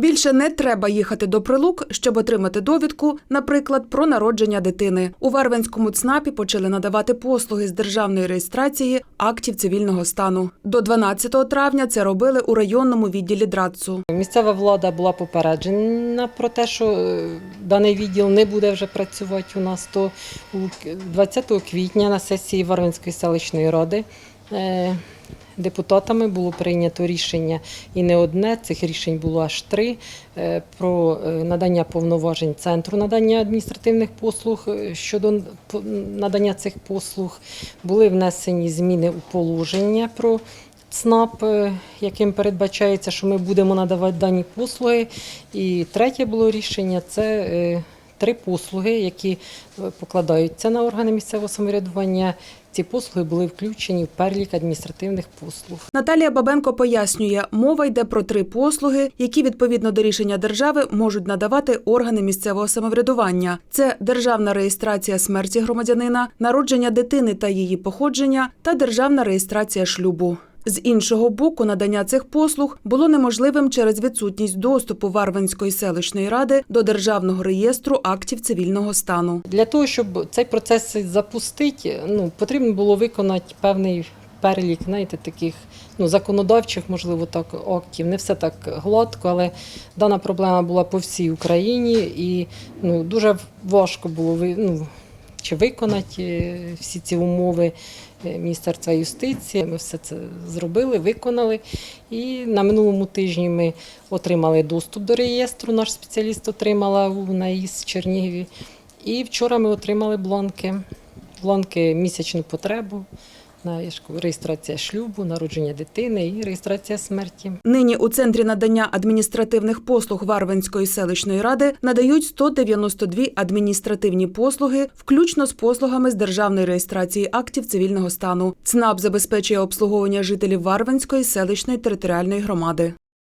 Більше не треба їхати до прилук, щоб отримати довідку, наприклад, про народження дитини. У Вервенському ЦНАПі почали надавати послуги з державної реєстрації актів цивільного стану. До 12 травня це робили у районному відділі ДРАЦу. Місцева влада була попереджена про те, що е, даний відділ не буде вже працювати у нас. То 20 квітня на сесії Варвинської селищної ради е, депутатами було прийнято рішення і не одне, цих рішень було аж три е, про е, надання повноважень центру надання адміністративних послуг е, щодо надання цих послуг. Були внесені зміни у положення про ЦНАП, яким передбачається, що ми будемо надавати дані послуги. І третє було рішення це три послуги, які е, покладаються на органи місцевого самоврядування. Ці послуги були включені в перелік адміністративних послуг. Наталія Бабенко пояснює, мова йде про три послуги, які відповідно до рішення держави можуть надавати органи місцевого самоврядування. Це державна реєстрація смерті громадянина, народження дитини та її походження та державна реєстрація шлюбу. З іншого боку, надання цих послуг було неможливим через відсутність доступу Варвинської селищної ради до державного реєстру актів цивільного стану. Для того, щоб цей процес запустити, ну, потрібно було виконати певний перелік знаєте, таких ну, законодавчих, можливо, так, актів. Не все так гладко, але дана проблема була по всій Україні і ну, дуже важко було ну, чи виконати е, всі ці умови е, Міністерства юстиції. Ми все це зробили, виконали. І на минулому тижні ми отримали доступ до реєстру. Наш спеціаліст отримала у НАІС в Чернігові. І вчора ми отримали бланки. Бланки місячну потребу, на реєстрація шлюбу, народження дитини і реєстрація смерті. Нині у центрі надання адміністративних послуг Варвинської селищної ради надають 192 адміністративні послуги, включно з послугами з державної реєстрації актів цивільного стану. ЦНАП забезпечує обслуговування жителів Варвинської селищної територіальної громади.